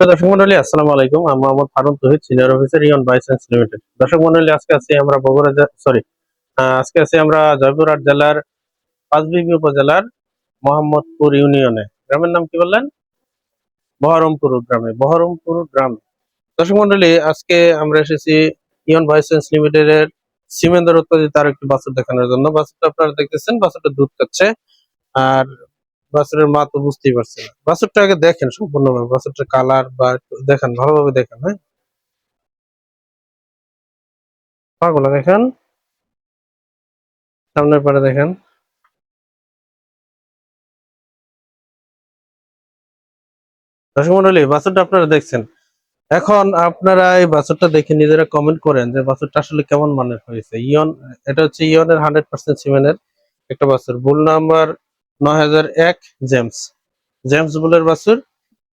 দর্শক মন্ডলী, আসসালামু আলাইকুম। আমি মোহাম্মদ ফারুন তহিদ সিনিয়র অফিসার ইয়ন বাইসেন্স লিমিটেড দর্শক মন্ডলী, আজকে আছি আমরা বগুড়া সরি আজকে আছি আমরা জয়পুরহাট জেলার পাঁচবিবি উপজেলার মোহাম্মদপুর ইউনিয়নে। গ্রামের নাম কি বললেন? বহরমপুর গ্রামে, বহরমপুর গ্রাম। দর্শক মন্ডলী, আজকে আমরা এসেছি ইয়ন বাইসেন্স লিমিটেডের সিমেন্দার উৎপাদিত আর একটি বাছুর দেখানোর জন্য। বাছুরটা আপনারা দেখতেছেন, বাছুরটা দুধ খাচ্ছে। আর বাছুরের মা তো বুঝতেই পারছে না। বাছুরটা আগে দেখেন সম্পূর্ণভাবে, বাছুরটার কালার বা দেখেন, ভালোভাবে দেখেন হ্যাঁ? পাগুলা দেখেন। সামনের পারে দেখেন। দর্শক মন্ডলী, বাছুরটা আপনারা দেখছেন। এখন আপনারা এই বাছুরটা দেখে নিজেরা কমেন্ট করেন যে বাছুরটা আসলে কেমন মানের হয়েছে। ইয়ন, এটা হচ্ছে ইয়নের হান্ড্রেড পার্সেন্ট সিমেন্টের একটা বাছুর। বুল নাম্বার নয় হাজার এক জেমস। জেমস বুলের বাছুর।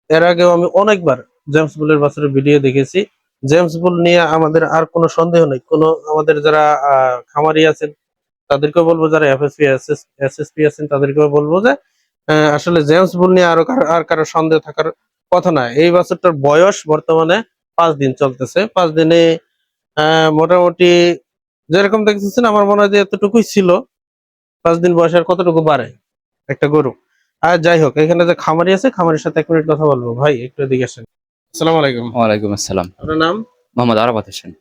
এর আগেও আমি অনেকবার জেমস বুলের বাছুরের ভিডিও দেখেছি। জেমস বুল নিয়ে আমাদের আর কোনো সন্দেহ নেই। কোনো আমাদের যারা খামারি আছেন, তাদেরকেও বলব, যারা এফএসপি এসএসপি আছেন, তাদেরকেও বলব যে আসলে জেমস বুল নিয়ে আরও আর কারও সন্দেহ থাকার কথা না। এই বাছুরটার বয়স বর্তমানে পাঁচ দিন চলতেছে। পাঁচ দিনে মোটামুটি যেরকম দেখতেছেন, আমার মনে হয় যে এতটুকুই ছিল। পাঁচ দিন বয়স আর কতটুকু বাড়ে? একটা গরু। আর যাই হোক এখানে যে খামারি আছে খামারির সাথে এক মিনিট কথা বলব। ভাই একটু এদিকে আসেন। আসসালামু আলাইকুম। ওয়ালাইকুম আসসালাম। আপনার নাম? মোহাম্মদ আরাফাত হোসেন।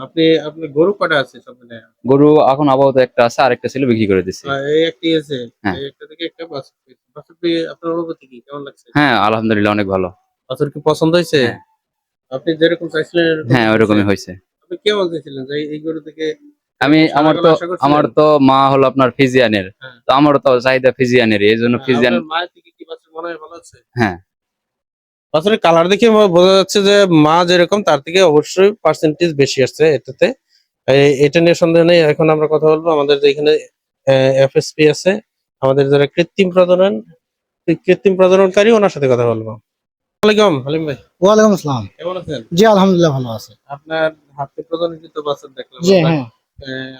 আপনি আপনি গরু কটা আছে সব গরু এখন আপাতত একটা আছে আরেকটা ছিল বিক্রি করে দিছি। আহ, এই একটি আছে। হ্যাঁ। এই একটা থেকে একটা বাছুর আপনার অনুভূতি কি? কেমন লাগছে? হ্যাঁ আলহামদুলিল্লাহ অনেক ভালো। বাছুর কি পছন্দ হয়েছে? হ্যাঁ। আপনি যেরকম চাইছিলেন হ্যাঁ হয়েছে? ওইরকমই হয়েছে। আপনি কেমন চাইছিলেন যে এই গরু থেকে আমি আমার তো আমার তো মা হলো আপনার ফিজিয়ানের। হ্যাঁ। তো আমারও তো চাহিদা ফিজিয়ানের এই জন্য ফিজিয়ান মনে হয় ভালো আছে? হ্যাঁ। বাছুরের কালার দেখে বোঝা যাচ্ছে যে মা যেরকম তার থেকে অবশ্যই পার্সেন্টেজ বেশি আসছে এটাতে। এটা নিয়ে সন্দেহ নেই এখন আমরা কথা বলব। আমাদের যে এখানে এফএসপি আছে আমাদের যারা কৃত্রিম প্রজনন কৃত্রিম প্রজননকারী ওনার সাথে কথা বলব। ওয়ালাইকুম হালিম ভাই। ওয়ালাইকুম আসসালাম। কেমন আছেন? জি আলহামদুলিল্লাহ ভালো আছে। আপনার হাতে প্রজনিত বাছুর দেখলাম। জি হ্যাঁ।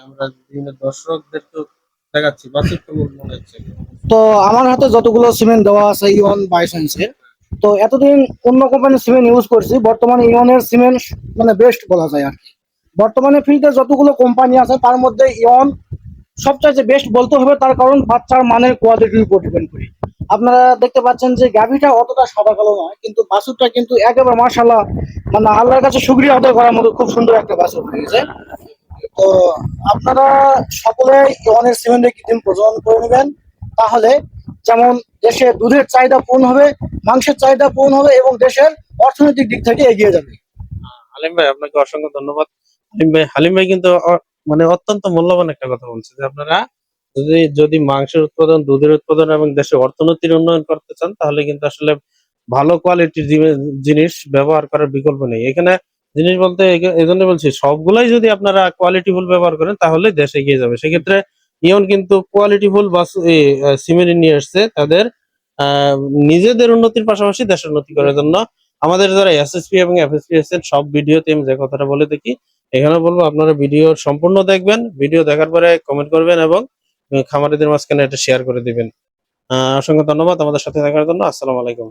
আমরা বিভিন্ন দর্শকদের তো দেখাচ্ছি কেমন মনে হচ্ছে। তো আমার হাতে যতগুলো সিমেন্ট দেওয়া আছে ইওন বাইসেন্সের তো এতদিন অন্য কোম্পানির সিমেন্ট ইউজ করছি, বর্তমানে ইওনের সিমেন্ট মানে বেস্ট বলা যায় আর কি। বর্তমানে ফিল্ডে যতগুলো কোম্পানি আছে, তার মধ্যে ইওন সবচাইতে বেস্ট বলতে হবে, তার কারণ বাচ্চার মানের কোয়ালিটির উপর ডিপেন্ড করি। আপনারা দেখতে পাচ্ছেন যে গাভিটা অতটা সাদা কালো নয়, কিন্তু বাছুরটা কিন্তু একেবারে মার্শাল্লাহ মানে আল্লাহর কাছে সুক্রিয়া আদায় করার মতো খুব সুন্দর একটা বাছুর হয়েছে। তো আপনারা সকলে ইওনের সিমেন্টে কৃত্রিম প্রজনন করে নেবেন। তাহলে যেমন দেশে দুধের চাহিদা পূরণ হবে, মাংসের চাহিদা পূরণ হবে এবং দেশের অর্থনৈতিক দিক থেকে এগিয়ে যাবে। হালিম ভাই, আপনাকে অসংখ্য ধন্যবাদ। হালিম ভাই হালিম ভাই কিন্তু মানে অত্যন্ত মূল্যবান একটা কথা বলছে যে আপনারা যদি যদি মাংসের উৎপাদন, দুধের উৎপাদন এবং দেশের অর্থনীতির উন্নয়ন করতে চান, তাহলে কিন্তু আসলে ভালো কোয়ালিটির জিনিস ব্যবহার করার বিকল্প নেই। এখানে জিনিস বলতে এই- জন্য বলছি, সবগুলাই যদি আপনারা কোয়ালিটি কোয়ালিটিফুল ব্যবহার করেন, তাহলে দেশ এগিয়ে যাবে। সেক্ষেত্রে ইয়ন কিন্তু কোয়ালিটি কোয়ালিটিফুল বাস সিমেন্ট নিয়ে আসছে তাদের নিজেদের উন্নতির পাশাপাশি দেশের উন্নতি করার জন্য। আমাদের যারা এসএসপি এবং এফএসপি আছেন সব ভিডিওতে আমি যে কথাটা বলে দেখি এখানে বলব, আপনারা ভিডিও সম্পূর্ণ দেখবেন। ভিডিও দেখার পরে কমেন্ট করবেন এবং খামারিদের মাঝখানে এটা শেয়ার করে দিবেন। অসংখ্য ধন্যবাদ আমাদের সাথে থাকার জন্য। আসসালামু আলাইকুম।